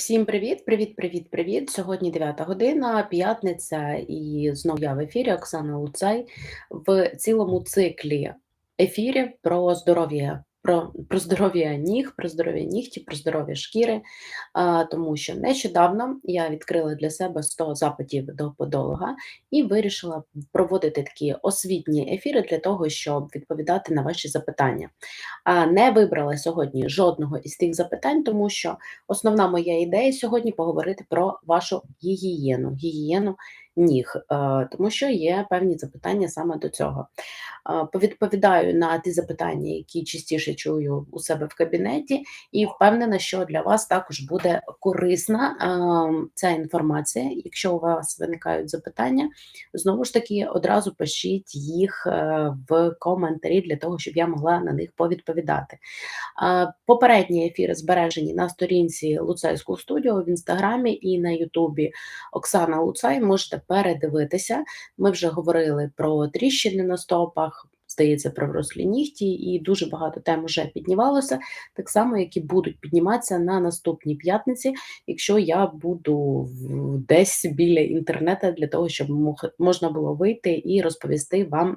Всім привіт, привіт, привіт, привіт. Сьогодні 9 година, п'ятниця, і знов я в ефірі Оксана Луцай в цілому циклі ефірів про здоров'я про про здоров'я ніг, про здоров'я нігтів, про здоров'я шкіри, а, тому що нещодавно я відкрила для себе 100 запитів до подолога і вирішила проводити такі освітні ефіри для того, щоб відповідати на ваші запитання. А не вибрала сьогодні жодного із тих запитань, тому що основна моя ідея сьогодні поговорити про вашу гігієну, гігієну ніг, е, тому що є певні запитання саме до цього. Е, повідповідаю на ті запитання, які частіше чую у себе в кабінеті, і впевнена, що для вас також буде корисна е, ця інформація. Якщо у вас виникають запитання, знову ж таки одразу пишіть їх в коментарі для того, щоб я могла на них повідповідати. Попередні ефіри збережені на сторінці Луцайського студіо в інстаграмі і на Ютубі Оксана Луцай. Можете передивитися. Ми вже говорили про тріщини на стопах, здається, про врослі нігті, і дуже багато тем вже піднімалося, так само, як і будуть підніматися на наступній п'ятниці, якщо я буду десь біля інтернету для того, щоб можна було вийти і розповісти вам.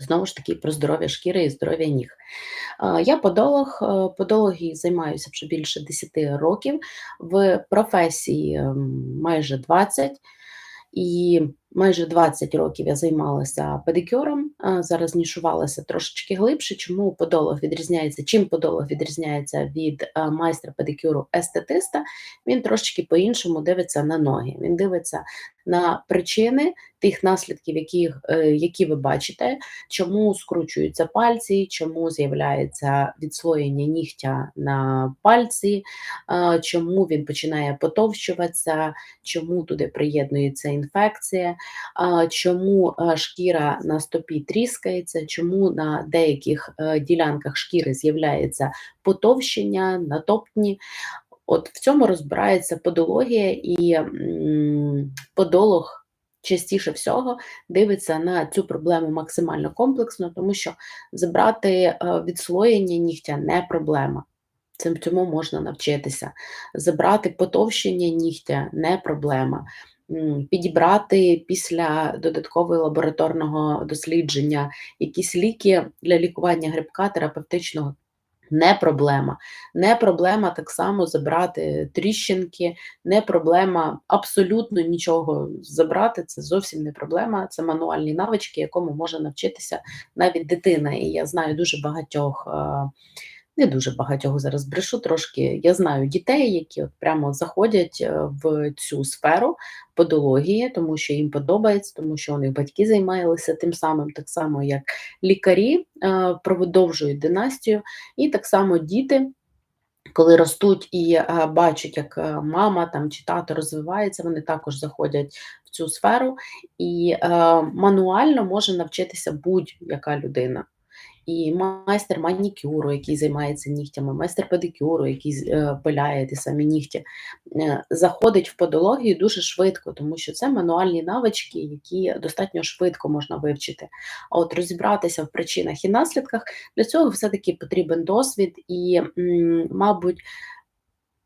Знову ж таки, про здоров'я шкіри і здоров'я ніг. Я подолог, е, подології займаюся вже більше 10 років, в професії ем, майже 20. І майже 20 років я займалася педикюром, зараз нішувалася трошечки глибше. Чому подолог відрізняється? Чим подолог відрізняється від майстра педикюру естетиста? Він трошечки по-іншому дивиться на ноги. Він дивиться на причини тих наслідків, які, е, які ви бачите, чому скручуються пальці, чому з'являється відслоєння нігтя на пальці, чому він починає потовщуватися, чому туди приєднується інфекція чому шкіра на стопі тріскається, чому на деяких е, ділянках шкіри з'являється потовщення, натоптні. От в цьому розбирається подологія і подолог. Частіше всього дивиться на цю проблему максимально комплексно, тому що забрати е, відслоєння нігтя не проблема. Цим цьому можна навчитися. Забрати потовщення нігтя не проблема підібрати після додаткового лабораторного дослідження якісь ліки для лікування грибка терапевтичного. Не проблема. Не проблема так само забрати тріщинки, не проблема абсолютно нічого забрати. Це зовсім не проблема. Це мануальні навички, якому може навчитися навіть дитина. І я знаю дуже багатьох не дуже багатьох зараз брешу трошки. Я знаю дітей, які от прямо заходять е, в цю сферу подології, тому що їм подобається, тому що них батьки займалися тим самим, так само як лікарі е, продовжують династію, і так само діти. Коли ростуть і е, бачать, як мама там чи тато розвивається, вони також заходять в цю сферу, і мануально може навчитися будь-яка людина і майстер манікюру, який займається нігтями, майстер педикюру, який е, пиляє ті самі нігті, е, заходить в подологію дуже швидко, тому що це мануальні навички, які достатньо швидко можна вивчити. А от розібратися в причинах і наслідках для цього все-таки потрібен досвід і, мабуть,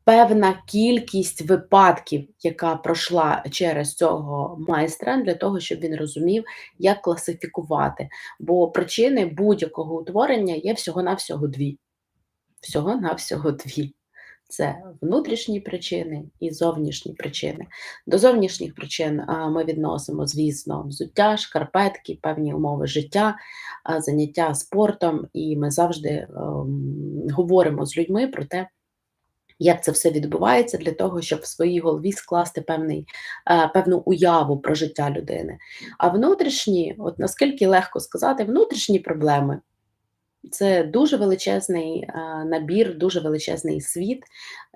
певна кількість випадків, яка пройшла через цього майстра, для того, щоб він розумів, як класифікувати. Бо причини будь-якого утворення є всього-навсього дві. Всього-навсього дві. Це внутрішні причини і зовнішні причини. До зовнішніх причин ми відносимо, звісно, взуття, шкарпетки, певні умови життя, заняття спортом, і ми завжди ем, говоримо з людьми про те, як це все відбувається для того, щоб в своїй голові скласти певний, е, певну уяву про життя людини. А внутрішні, от наскільки легко сказати, внутрішні проблеми це дуже величезний е, набір, дуже величезний світ,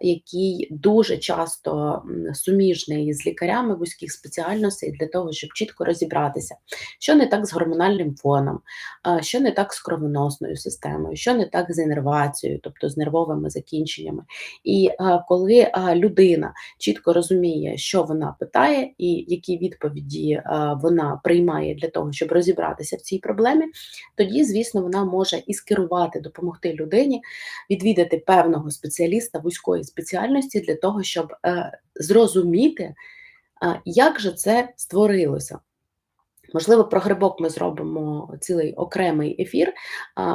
який дуже часто суміжний з лікарями вузьких спеціальностей для того, щоб чітко розібратися, що не так з гормональним фоном, що не так з кровоносною системою, що не так з інервацією, тобто з нервовими закінченнями. І коли людина чітко розуміє, що вона питає, і які відповіді вона приймає для того, щоб розібратися в цій проблемі, тоді, звісно, вона може і скерувати, допомогти людині відвідати певного спеціаліста вузької спеціальності для того, щоб е, зрозуміти, е, як же це створилося. Можливо, про грибок ми зробимо цілий окремий ефір,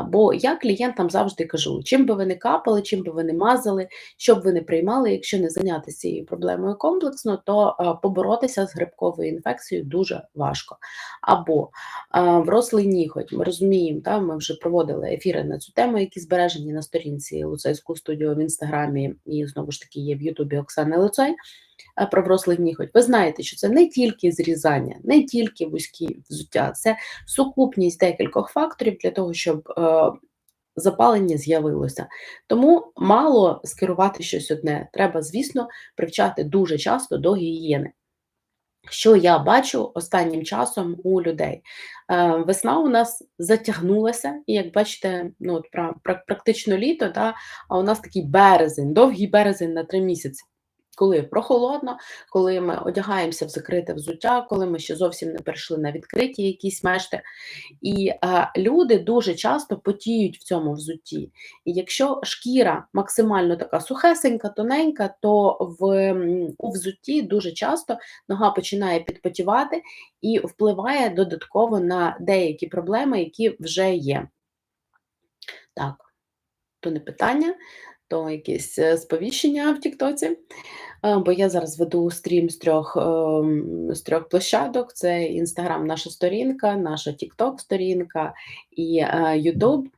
бо я клієнтам завжди кажу: чим би ви не капали, чим би ви не мазали, що б ви не приймали, якщо не зайнятися цією проблемою комплексно, то поборотися з грибковою інфекцією дуже важко. Або а, врослий ніготь, ми розуміємо, та, ми вже проводили ефіри на цю тему, які збережені на сторінці Луцейську студію в інстаграмі, і знову ж таки є в Ютубі Оксани Луцей. Е, про врослий ніготь, ви знаєте, що це не тільки зрізання, не тільки вузькі взуття, це сукупність декількох факторів для того, щоб е, запалення з'явилося. Тому мало скерувати щось одне. Треба, звісно, привчати дуже часто до гігієни. Що я бачу останнім часом у людей? Е, Весна у нас затягнулася, і як бачите, ну от практично літо, та, а у нас такий березень, довгий березень на три місяці. Коли прохолодно, коли ми одягаємося в закрите взуття, коли ми ще зовсім не перейшли на відкриті якісь мешти. І а, люди дуже часто потіють в цьому взутті. І якщо шкіра максимально така сухесенька, тоненька, то в, у взутті дуже часто нога починає підпотівати і впливає додатково на деякі проблеми, які вже є. Так, то не питання то якесь е, сповіщення в Тіктоці. Е, бо я зараз веду стрім з трьох ем, з трьох площадок: це Інстаграм, наша сторінка, наша Тікток-сторінка і Ютуб.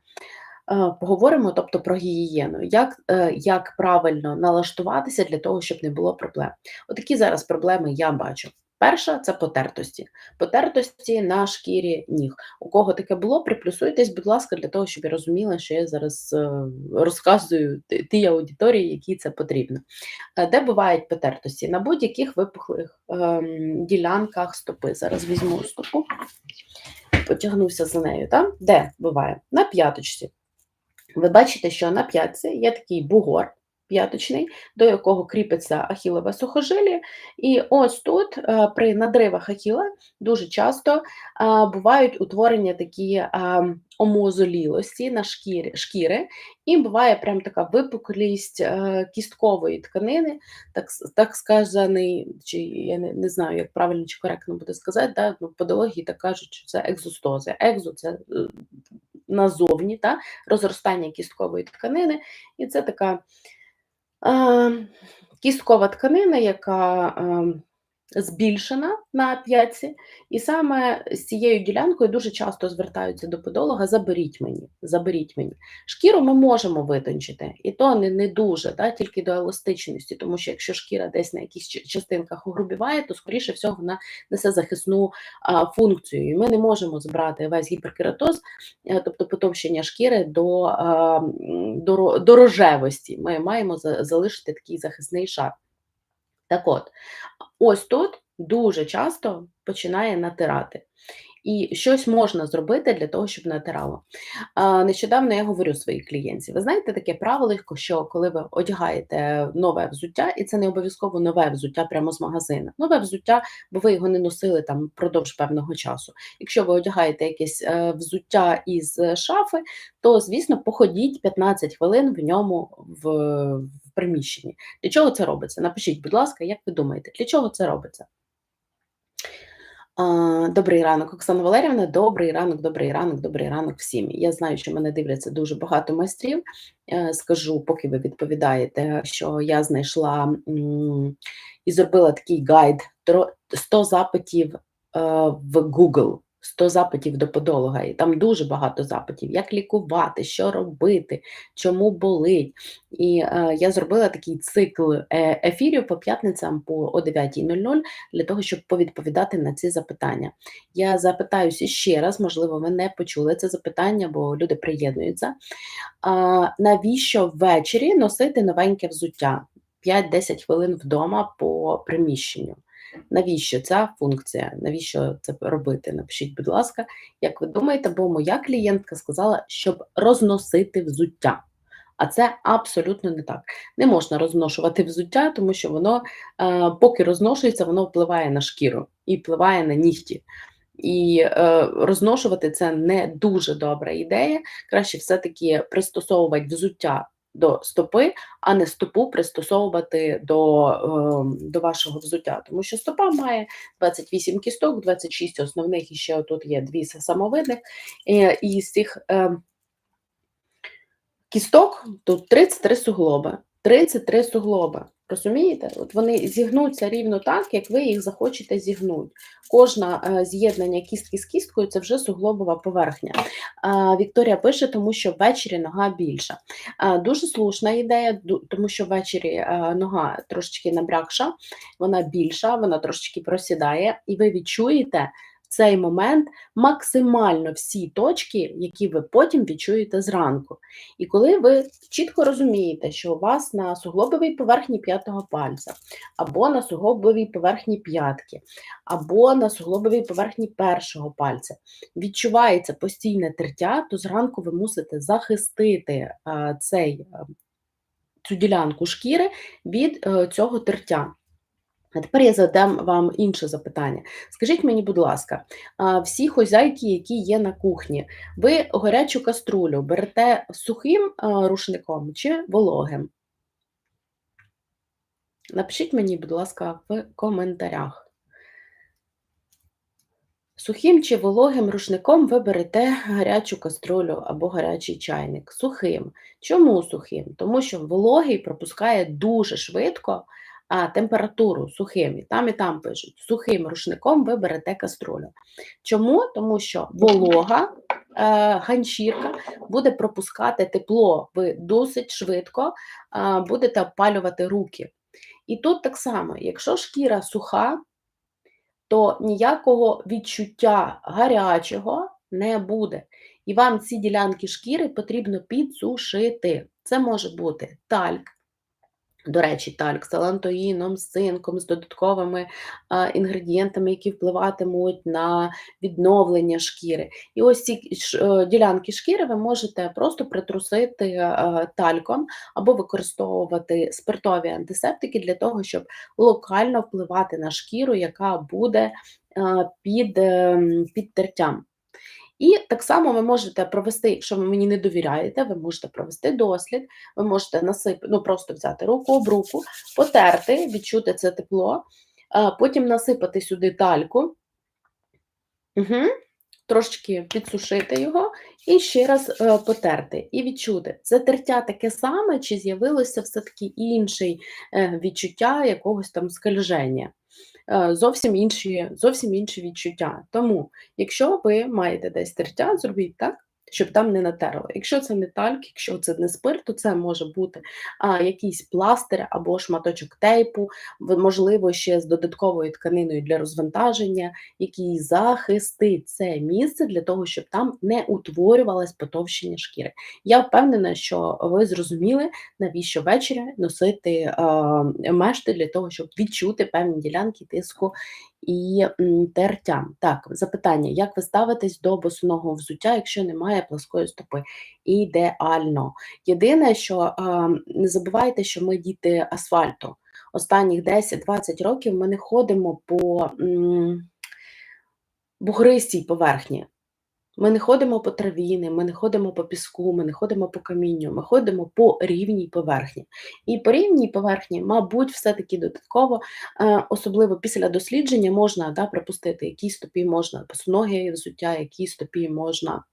Е, поговоримо тобто про гігієну, як як правильно налаштуватися для того, щоб не було проблем. Отакі зараз проблеми я бачу. Перша це потертості. Потертості на шкірі ніг. У кого таке було, приплюсуйтесь, будь ласка, для того, щоб я розуміла, що я зараз е, розказую тій аудиторії, якій це потрібно. Е, де бувають потертості? На будь-яких випухлих ем, ділянках стопи. Зараз візьму стопу, потягнуся за нею. Так? Де буває? На п'яточці. Ви бачите, що на п'ятці є такий бугор п'яточний, до якого кріпиться ахілове сухожилля. І ось тут, е, при надривах ахіла, дуже часто е, бувають утворення такі е, омозолілості на шкірі, шкіри, і буває прям така випуклість кісткової тканини, так так сказаний, чи я не, не знаю, як правильно чи коректно буде сказати, да, ну, подології так кажуть, що це екзостози. Екзо це назовні та, розростання кісткової тканини, і це така кісткова тканина, яка ем, збільшена на п'ятці, і саме з цією ділянкою дуже часто звертаються до подолога: заберіть мені, заберіть мені. Шкіру ми можемо витончити, і то не не дуже, да, тільки до еластичності, тому що якщо шкіра десь на якихось частинках угрубіває, то скоріше всього вона несе захисну а, функцію. І ми не можемо збирати весь гіперкератоз, е, тобто потовщення шкіри до, а, до, до рожевості. Ми маємо залишити такий захисний шар. Так от, ось тут дуже часто починає натирати. І щось можна зробити для того, щоб натирало. Нещодавно я говорю своїй клієнтці: ви знаєте таке правило, що коли ви одягаєте нове взуття, і це не обов'язково нове взуття прямо з магазину. Нове взуття, бо ви його не носили там впродовж певного часу. Якщо ви одягаєте якесь е, взуття із шафи, то звісно походіть 15 хвилин в ньому в приміщенні. Для чого це робиться? Напишіть, будь ласка, як ви думаєте, для чого це робиться? Добрий ранок, Оксана Валерівна. Добрий ранок, добрий ранок, добрий ранок всім. Я знаю, що мене дивляться дуже багато майстрів. Е, скажу, поки ви відповідаєте, що я знайшла і зробила такий гайд 100 запитів е, в Google. 100 запитів до подолога, і там дуже багато запитів, як лікувати, що робити, чому болить. І е, я зробила такий цикл е, ефірів по п'ятницям по о 9.00 для того, щоб повідповідати на ці запитання. Я запитаюся ще раз, можливо, ви не почули це запитання, бо люди приєднуються. А, навіщо ввечері носити новеньке взуття? 5-10 хвилин вдома по приміщенню. Навіщо ця функція? Навіщо це робити? Напишіть, будь ласка, як ви думаєте, бо моя клієнтка сказала, щоб розносити взуття. А це абсолютно не так. Не можна розношувати взуття, тому що воно, е, поки розношується, воно впливає на шкіру і впливає на нігті. І е, розношувати це не дуже добра ідея. Краще все-таки пристосовувати взуття до стопи, а не стопу пристосовувати до, е, до вашого взуття. Тому що стопа має 28 кісток, 26 основних, і ще тут є дві самовидних. Е, І з цих е, кісток тут 33 суглоби. 33 суглоби. Розумієте? От вони зігнуться рівно так, як ви їх захочете зігнути. Кожне з'єднання кістки з кісткою це вже суглобова поверхня. Вікторія пише, тому що ввечері нога більша. Дуже слушна ідея, тому що ввечері е, нога трошечки набрякша, вона більша, вона трошечки просідає, і ви відчуєте в цей момент максимально всі точки, які ви потім відчуєте зранку. І коли ви чітко розумієте, що у вас на суглобовій поверхні п'ятого пальця, або на суглобовій поверхні п'ятки, або на суглобовій поверхні першого пальця відчувається постійне тертя, то зранку ви мусите захистити а, цей, а, цю ділянку шкіри від е, цього тертя. А тепер я задам вам інше запитання. Скажіть мені, будь ласка, всі хозяйки, які є на кухні, ви гарячу каструлю берете сухим рушником чи вологим? Напишіть мені, будь ласка, в коментарях. Сухим чи вологим рушником ви берете гарячу каструлю або гарячий чайник. Сухим. Чому сухим? Тому що вологий пропускає дуже швидко температуру сухим. І там і там пишуть, сухим рушником ви берете каструлю. Чому? Тому що волога е, ганчірка буде пропускати тепло, ви досить швидко будете опалювати руки. І тут так само, якщо шкіра суха, то ніякого відчуття гарячого не буде. І вам ці ділянки шкіри потрібно підсушити. Це може бути тальк, до речі, тальк з алантоїном, з цинком, з додатковими а, інгредієнтами, які впливатимуть на відновлення шкіри. І ось ці ш- е, ділянки шкіри ви можете просто притрусити е, тальком або використовувати спиртові антисептики для того, щоб локально впливати на шкіру, яка буде е, під, ем, під тертям. І так само ви можете провести, якщо ви мені не довіряєте, ви можете провести дослід, ви можете насипати, ну просто взяти руку об руку, потерти, відчути це тепло, потім насипати сюди тальку, угу. трошечки підсушити його і ще раз е, потерти. І відчути, це тертя таке саме, чи з'явилося все-таки інший е, відчуття якогось там скольження. Е, Зовсім інші, зовсім інші відчуття. Тому, якщо ви маєте десь тертя, зробіть так, щоб там не натерло. Якщо це не тальк, якщо це не спирт, то це може бути а, якийсь пластир або шматочок тейпу, можливо, ще з додатковою тканиною для розвантаження, який захистить це місце для того, щоб там не утворювалось потовщення шкіри. Я впевнена, що ви зрозуміли, навіщо ввечері носити а, мешти для того, щоб відчути певні ділянки тиску і м, тертя. Так, запитання: як ви ставитесь до босоного взуття, якщо немає плоскої стопи? Ідеально. Єдине, що не забувайте, що ми діти асфальту. Останніх 10-20 років ми не ходимо по бугристій поверхні. Ми не ходимо по травіни, ми не ходимо по піску, ми не ходимо по камінню, ми ходимо по рівній поверхні. І по рівній поверхні, мабуть, все-таки додатково, е, особливо після дослідження, можна да, припустити, які стопі можна босоногі взуття, які стопі можна.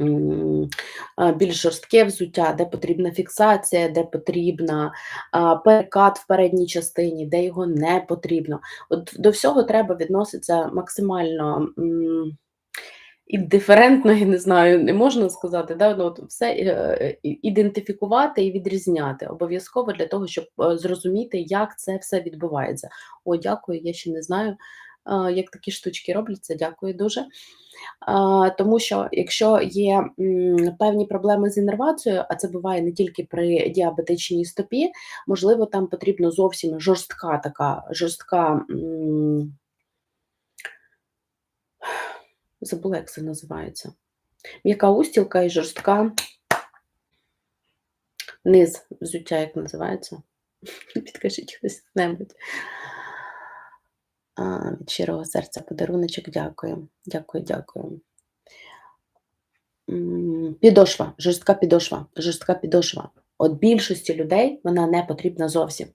е, Більш жорстке взуття, де потрібна фіксація, де потрібна а, перекат в передній частині, де його не потрібно. От до всього треба відноситися максимально індиферентно, я не знаю, не можна сказати, да? ну, от все е, ідентифікувати і відрізняти обов'язково для того, щоб е, зрозуміти, як це все відбувається. О, дякую, я ще не знаю, е, як такі штучки робляться. Дякую дуже. Тому що якщо є певні проблеми з іннервацією, а це буває не тільки при діабетичній стопі, можливо, там потрібно зовсім жорстка така жорстка. Забула, як це називається. М'яка устілка і жорстка низ взуття, як називається. Підкажіть хтось небудь. Від щирого серця подаруночок, дякую. Дякую, дякую. Підошва, жорстка підошва, жорстка підошва. От більшості людей вона не потрібна зовсім.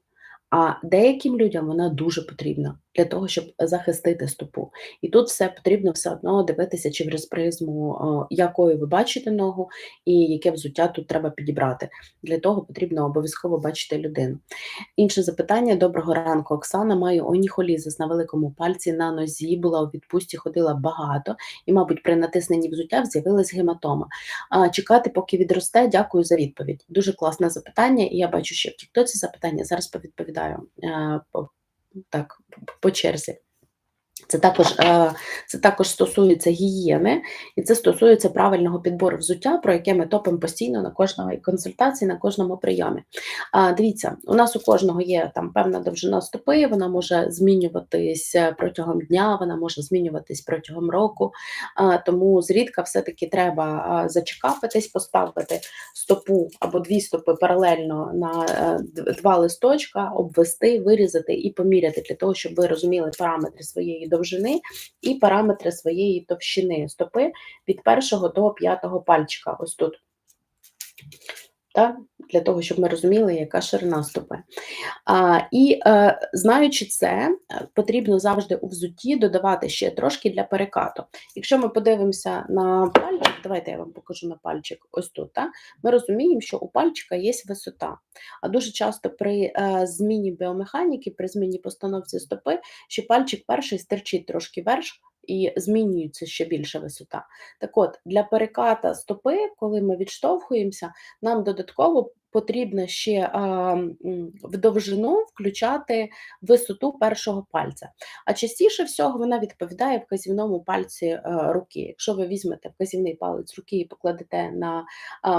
А деяким людям вона дуже потрібна для того, щоб захистити стопу. І тут все потрібно все одно дивитися через призму, якою ви бачите ногу, і яке взуття тут треба підібрати. Для того потрібно обов'язково бачити людину. Інше запитання: доброго ранку, Оксана. Маю оніхолізис на великому пальці на нозі, була у відпустці, ходила багато, і, мабуть, при натисненні взуття з'явилась гематома. А, чекати, поки відросте, дякую за відповідь. Дуже класне запитання, і я бачу, що в Тіктоці запитання зараз повідповідаю е, так, по черзі. Це також е, це також стосується гігієни, і це стосується правильного підбору взуття, про яке ми топимо постійно на кожній консультації, на кожному прийомі. Дивіться, у нас у кожного є там певна довжина стопи, вона може змінюватись протягом дня, вона може змінюватись протягом року. Тому зрідка все-таки треба зачекапитись, поставити стопу або дві стопи паралельно на е, два листочка, обвести, вирізати і поміряти для того, щоб ви розуміли параметри своєї довжини і параметри своєї товщини стопи від першого до п'ятого пальчика. Ось тут. Так? Для того, щоб ми розуміли, яка ширина стопи. А, І е, знаючи це, потрібно завжди у взутті додавати ще трошки для перекату. Якщо ми подивимося на пальчик, давайте я вам покажу на пальчик ось тут. Так? Ми розуміємо, що у пальчика є висота. А дуже часто при е, зміні біомеханіки, при зміні постановці стопи, що пальчик перший стирчить трошки вверх, і змінюється ще більша висота. Так от, для переката стопи, коли ми відштовхуємося, нам додатково потрібно ще в довжину включати висоту першого пальця. А частіше всього вона відповідає вказівному пальці е, руки. Якщо ви візьмете вказівний палець руки і покладете на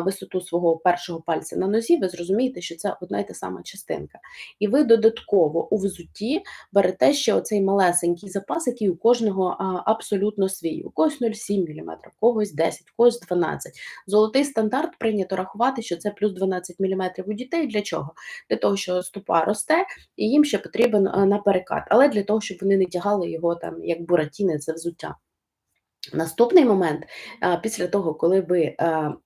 висоту свого першого пальця на нозі, ви зрозумієте, що це одна й та сама частинка. І ви додатково у взутті берете ще оцей малесенький запас, який у кожного абсолютно свій. У когось 0,7 мм, у когось 10, у когось 12. Золотий стандарт прийнято рахувати, що це плюс 12 мм у дітей. Для чого? Для того, що стопа росте, і їм ще потрібен е, на перекат, але для того, щоб вони не тягали його там як буратіни, це взуття. Наступний момент, після того, коли ви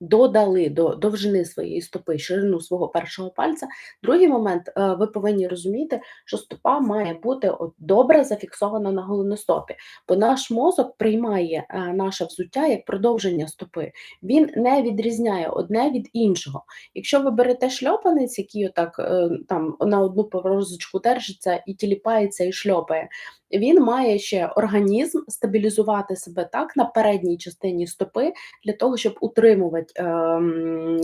додали до довжини своєї стопи ширину свого першого пальця, другий момент, ви повинні розуміти, що стопа має бути добре зафіксована на голеностопі, бо наш мозок приймає наше взуття як продовження стопи. Він не відрізняє одне від іншого. Якщо ви берете шльопанець, який отак е, там на одну порозочку держиться і тіліпається і шльопає, він має ще організм стабілізувати себе так на передній частині стопи для того, щоб утримувати е,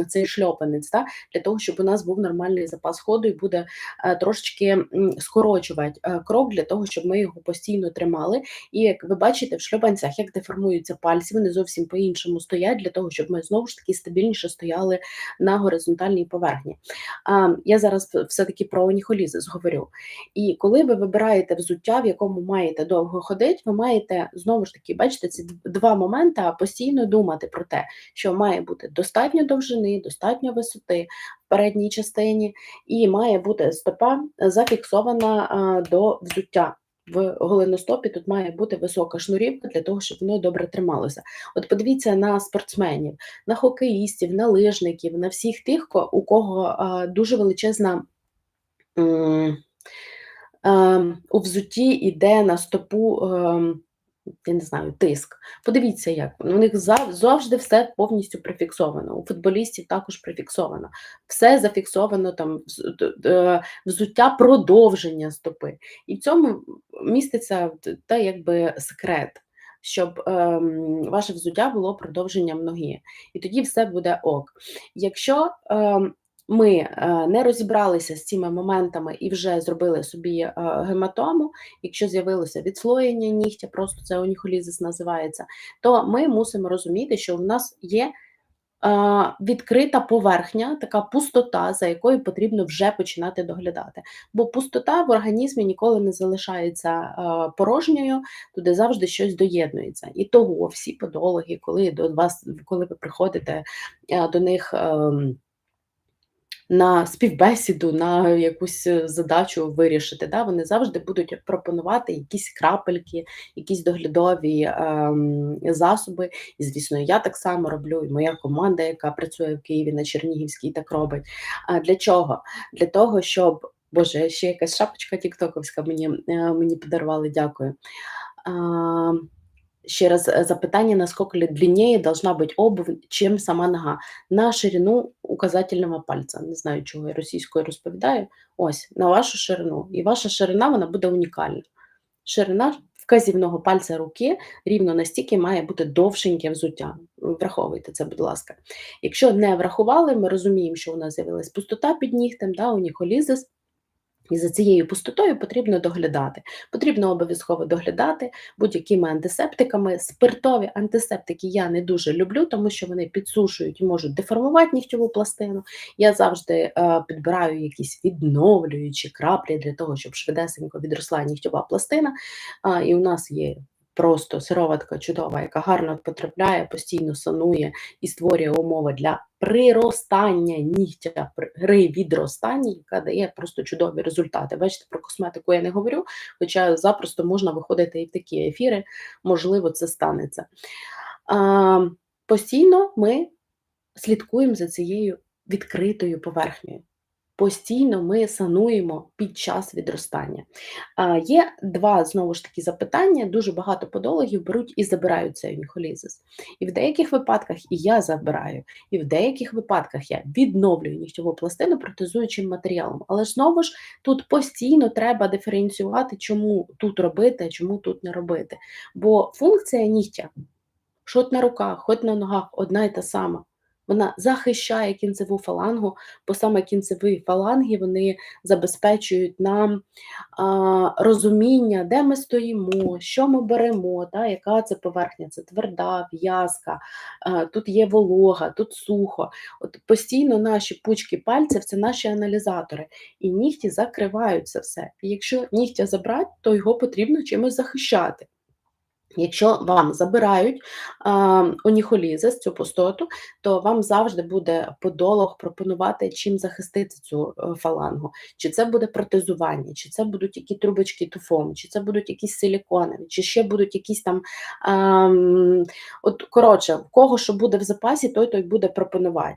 цей шльопанець, так? для того, щоб у нас був нормальний запас ходу і буде е, трошечки скорочувати е, крок для того, щоб ми його постійно тримали. І як ви бачите, в шльопанцях як деформуються пальці, вони зовсім по-іншому стоять для того, щоб ми знову ж таки стабільніше стояли на горизонтальній поверхні. А, Я зараз все-таки про оніхолізис говорю. І коли ви вибираєте взуття, в якому маєте довго ходити, ви маєте знову ж таки, бачите, ці два моменти постійно думати про те, що має бути достатньо довжини, достатньо висоти в передній частині, і має бути стопа зафіксована до взуття. В голеностопі тут має бути висока шнурівка для того, щоб воно добре трималося. От подивіться на спортсменів, на хокеїстів, на лижників, на всіх тих, у кого дуже величезна. Ем, у взутті йде на стопу, ем, я не знаю, тиск. Подивіться, як у них завжди все повністю прифіксовано. У футболістів також прифіксовано. Все зафіксовано там е, взуття продовження стопи. І в цьому міститься та якби секрет. Щоб ем, ваше взуття було продовженням ноги, і тоді все буде ок. Якщо ем, ми е, не розібралися з цими моментами і вже зробили собі е, гематому, якщо з'явилося відслоєння нігтя, просто це оніхолізис називається, то ми мусимо розуміти, що в нас є е, відкрита поверхня, така пустота, за якою потрібно вже починати доглядати. Бо пустота в організмі ніколи не залишається порожньою, туди завжди щось доєднується. І того всі подологи, коли до вас, коли ви приходите до них. На співбесіду, на якусь е, задачу вирішити. Да? Вони завжди будуть пропонувати якісь крапельки, якісь доглядові ем, засоби. І, звісно, я так само роблю, і моя команда, яка працює в Києві на Чернігівській, так робить. А для чого? Для того, щоб. Боже, ще якась шапочка тіктоковська мені е, мені подарували, дякую. Ще раз э, запитання, насколько длиннее должна быть обувь, чим сама нога. На ширину указательного пальця. Не знаю, чого я російською розповідаю. Ось, на вашу ширину. І ваша ширина вона буде унікальна. Ширина вказівного пальця руки рівно настільки має бути довшеньке взуття. Враховуйте це, будь ласка. Якщо не врахували, ми розуміємо, що у нас з'явилась пустота під нігтем, да, уніхолізис. І за цією пустотою потрібно доглядати. Потрібно обов'язково доглядати будь-якими антисептиками. Спиртові антисептики я не дуже люблю, тому що вони підсушують і можуть деформувати нігтєву пластину. Я завжди е, підбираю якісь відновлюючі краплі для того, щоб швидесенько відросла нігтєва пластина. Е, І у нас є просто сироватка чудова, яка гарно потрапляє, постійно санує і створює умови для приростання нігтя при відростанні, яка дає просто чудові результати. Бачите, про косметику я не говорю, хоча запросто можна виходити і в такі ефіри, можливо, це станеться. А, Постійно ми слідкуємо за цією відкритою поверхнею постійно ми сануємо під час відростання. Є два знову ж таки запитання. Дуже багато подологів беруть і забирають цей уніхолізис. І в деяких випадках і я забираю, і в деяких випадках я відновлюю нігтєву пластину протезуючим матеріалом. Але знову ж тут постійно треба диференціювати, чому тут робити, а чому тут не робити. Бо функція нігтя, хоч на руках, хоч на ногах, одна і та сама вона захищає кінцеву фалангу, бо саме кінцеві фаланги вони забезпечують нам а, розуміння, де ми стоїмо, що ми беремо, та, яка це поверхня, це тверда, в'язка, тут є волога, тут сухо. От Постійно наші пучки пальців це наші аналізатори, і нігті закривають це все. І якщо нігтя забрати, то його потрібно чимось захищати. Якщо вам забирають оніхолізис, цю пустоту, то вам завжди буде подолог пропонувати, чим захистити цю е, фалангу. Чи це буде протезування, чи це будуть які трубочки туфом, чи це будуть якісь силіконові, чи ще будуть якісь там. А, от Коротше, в кого що буде в запасі, той той буде пропонувати.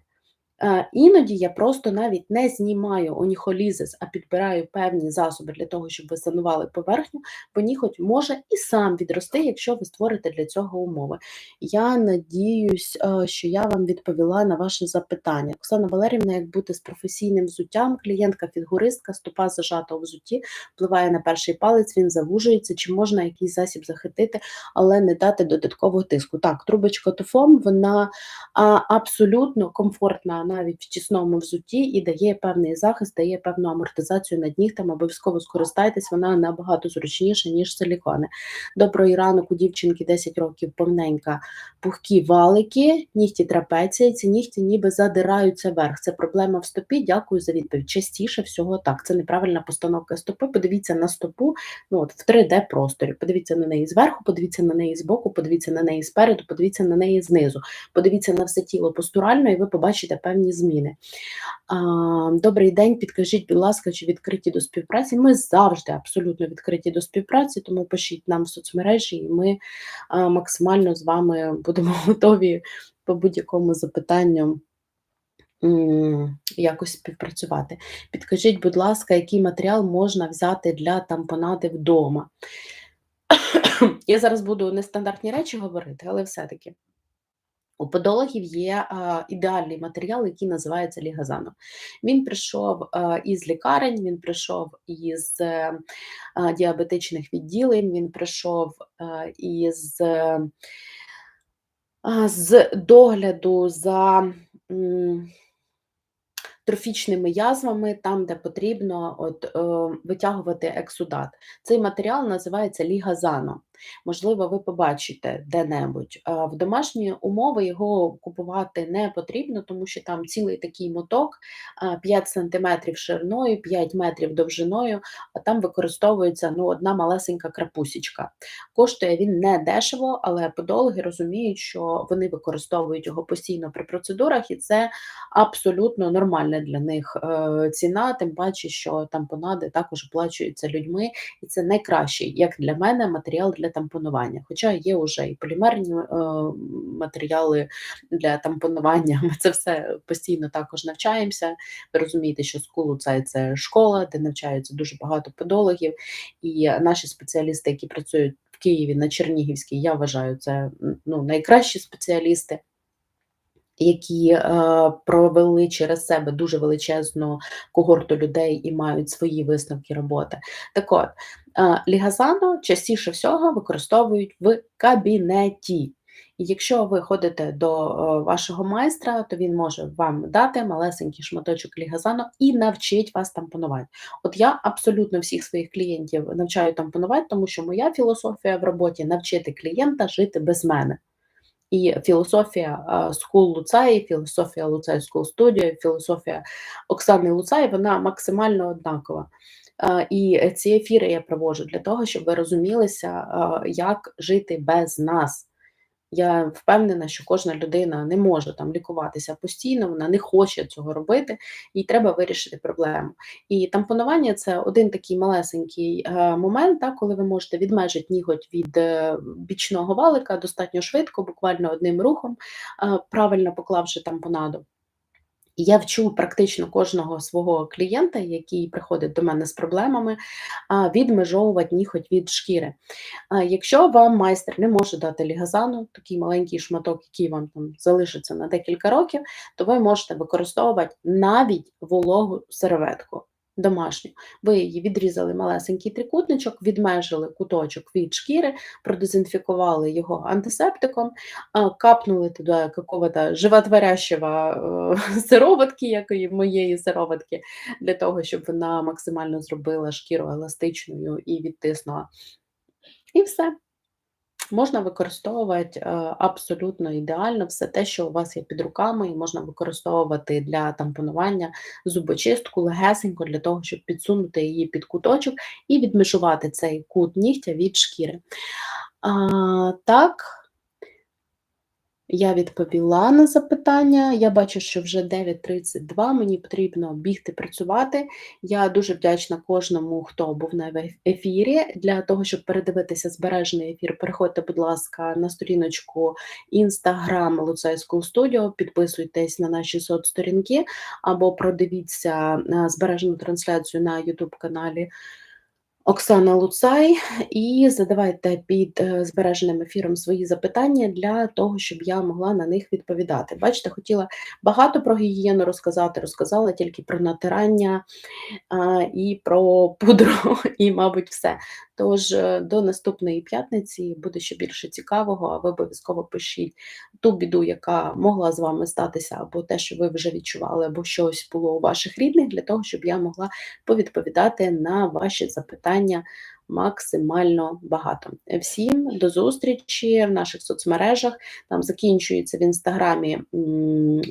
Е, іноді я просто навіть не знімаю оніхолізис, а підбираю певні засоби для того, щоб ви санували поверхню, бо ніхоть може і сам відрости, якщо ви створите для цього умови. Я надіюсь, е, що я вам відповіла на ваше запитання. Оксана Валерівна, як бути з професійним взуттям, клієнтка фігуристка, стопа зажата у взутті, впливає на перший палець, він завужується, чи можна якийсь засіб захитити, але не дати додаткового тиску. Так, трубочка тофом, вона абсолютно комфортна навіть в тісному взутті і дає певний захист, дає певну амортизацію над нігтами. Обов'язково скористайтесь, вона набагато зручніша, ніж силікони. Доброї ранок у дівчинки 10 років повненька, пухкі валики, нігті трапеції, ці нігті ніби задираються вверх. Це проблема в стопі. Дякую за відповідь. Частіше всього так. Це неправильна постановка стопи. Подивіться на стопу ну, от в 3D-просторі. Подивіться на неї зверху, подивіться на неї збоку, подивіться на неї спереду, подивіться на неї знизу. Подивіться на все тіло постурально, і ви побачите певні певні зміни. Добрий день, підкажіть, будь ласка, чи відкриті до співпраці? Ми завжди абсолютно відкриті до співпраці, тому пишіть нам в соцмережі, і ми максимально з вами будемо готові по будь-якому запитанню. Якось співпрацювати. Підкажіть, будь ласка, який матеріал можна взяти для тампонади вдома? Я зараз буду нестандартні речі говорити, але все-таки. У подологів є ідеальний матеріал, який називається лігазано. Він прийшов із лікарень, він прийшов із а, діабетичних відділень, він прийшов із а, з догляду за. Трофічними язвами, там, де потрібно от, е, витягувати ексудат. Цей матеріал називається лігазано. Можливо, ви побачите де-небудь. В домашні умови його купувати не потрібно, тому що там цілий такий моток, 5 сантиметрів шириною, 5 метрів довжиною, а там використовується ну, одна малесенька крапусічка. Коштує він не дешево, але подологи розуміють, що вони використовують його постійно при процедурах, і це абсолютно нормальна для них е, ціна, тим паче, що тампонади також оплачуються людьми, і це найкращий, як для мене, матеріал для тампонування. Хоча є вже і полімерні е, матеріали для тампонування. Ми це все постійно також навчаємося. Ви розумієте, що скулу це, школа, де навчаються дуже багато подологів, і наші спеціалісти, які працюють в Києві на Чернігівській, я вважаю, це ну, найкращі спеціалісти. Які е, провели через себе дуже величезну когорту людей і мають свої висновки роботи. Так от, е, лігазану частіше всього використовують в кабінеті. І якщо ви ходите до е, вашого майстра, то він може вам дати малесенький шматочок лігазану і навчить вас тампонувати. От я абсолютно всіх своїх клієнтів навчаю тампонувати, тому що моя філософія в роботі навчити клієнта жити без мене. І філософія School Луцаї, філософія Луцай School Studio, філософія Оксани Луцаї, вона максимально однакова. І ці ефіри я проводжу для того, щоб ви розумілися, як жити без нас. Я впевнена, що кожна людина не може там лікуватися постійно, вона не хоче цього робити, їй треба вирішити проблему. І тампонування це один такий малесенький е, момент, так, коли ви можете відмежити ніготь від е, бічного валика достатньо швидко, буквально одним рухом, е, правильно поклавши тампонаду. Я вчу практично кожного свого клієнта, який приходить до мене з проблемами, відмежовувати ніхоть від шкіри. Якщо вам майстер не може дати лігазану, такий маленький шматок, який вам там залишиться на декілька років, то ви можете використовувати навіть вологу серветку домашню. Ви її відрізали малесенький трикутничок, відмежили куточок від шкіри, продезінфікували його антисептиком, капнули туди какого-то животворящого е, сироватки, якої моєї сироватки, для того, щоб вона максимально зробила шкіру еластичною і відтиснула. І все. Можна використовувати е, абсолютно ідеально все те, що у вас є під руками, і можна використовувати для тампонування зубочистку легесенько для того, щоб підсунути її під куточок і відмежувати цей кут нігтя від шкіри. А, Так. Я відповіла на запитання. Я бачу, що вже 9.32, мені потрібно бігти працювати. Я дуже вдячна кожному, хто був на ефірі. Для того, щоб передивитися збережений ефір, переходьте, будь ласка, на сторіночку Instagram School Studio, підписуйтесь на наші соцсторінки або продивіться е, збережену трансляцію на YouTube каналі. Оксана Луцай, і задавайте під е, збереженим ефіром свої запитання для того, щоб я могла на них відповідати. Бачите, хотіла багато про гігієну розказати, розказала тільки про натирання і про пудру, і, мабуть, все. Тож е, до наступної п'ятниці буде ще більше цікавого, а ви обов'язково пишіть ту біду, яка могла з вами статися, або те, що ви вже відчували, або щось було у ваших рідних, для того, щоб я могла повідповідати на ваші запитання максимально багато. Всім до зустрічі в наших соцмережах. Там закінчується в інстаграмі.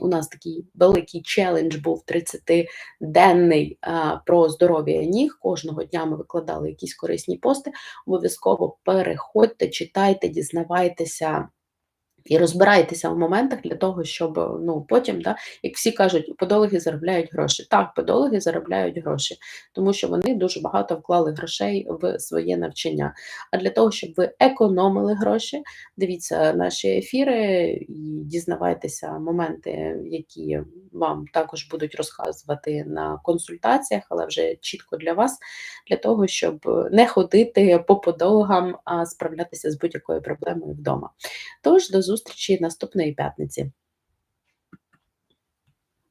У нас такий великий челендж був 30-денний про здоров'я ніг. Кожного дня ми викладали якісь корисні пости. Обов'язково переходьте, читайте, дізнавайтеся. І розбирайтеся в моментах для того, щоб ну потім, да, як всі кажуть, подологи заробляють гроші. Так, подологи заробляють гроші, тому що вони дуже багато вклали грошей в своє навчання. А для того, щоб ви економили гроші, дивіться наші ефіри і дізнавайтеся моменти, які вам також будуть розказувати на консультаціях, але вже чітко для вас, для того, щоб не ходити по подологам, а справлятися з будь-якою проблемою вдома. Тож до зустрічі наступної п'ятниці.